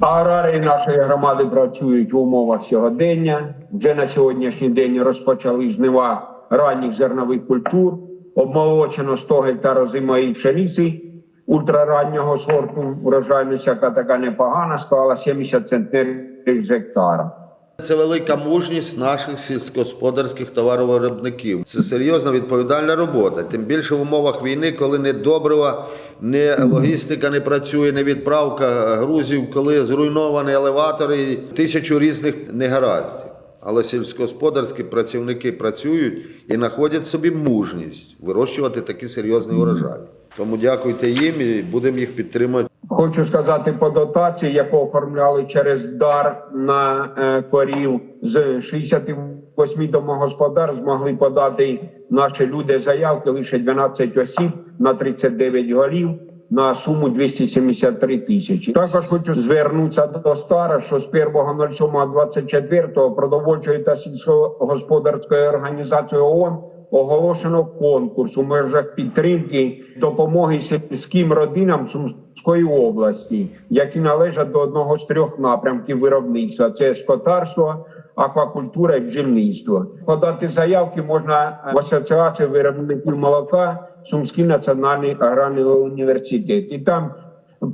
Аграрії нашої громади працюють в умовах сьогодення. Вже на сьогоднішній день розпочали жнива ранніх зернових культур. Обмолочено 100 гектарів зимої пшениці ультрараннього сорту. Урожайність, яка така непогана, склала 70 центнерів з гектара. Це велика мужність наших сільськогосподарських товаровиробників. Це серйозна відповідальна робота. Тим більше в умовах війни, коли не добрива, не логістика не працює, не відправка грузів, коли зруйновані елеватори, і тисячу різних негараздів. Але сільськогосподарські працівники працюють і знаходять собі мужність вирощувати такі серйозні урожаї. Тому дякуйте їм і будемо їх підтримати. Хочу сказати по дотації, яку оформляли через дар на е, корів з 68 домогосподарств змогли подати наші люди заявки лише 12 осіб на 39 голів на суму 273 тисячі. Також хочу звернутися до стара, що з 1.07.24 продовольчої та сільськогосподарської організації ООН оголошено конкурс у межах підтримки допомоги сільським родинам Сумської області, які належать до одного з трьох напрямків виробництва: це скотарство, аквакультура і бджільництво. Подати заявки можна в асоціацію виробників молока Сумський національний аграрний університет. І там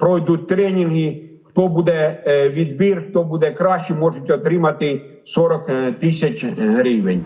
пройдуть тренінги. Хто буде е, відбір, хто буде краще, можуть отримати 40 тисяч гривень.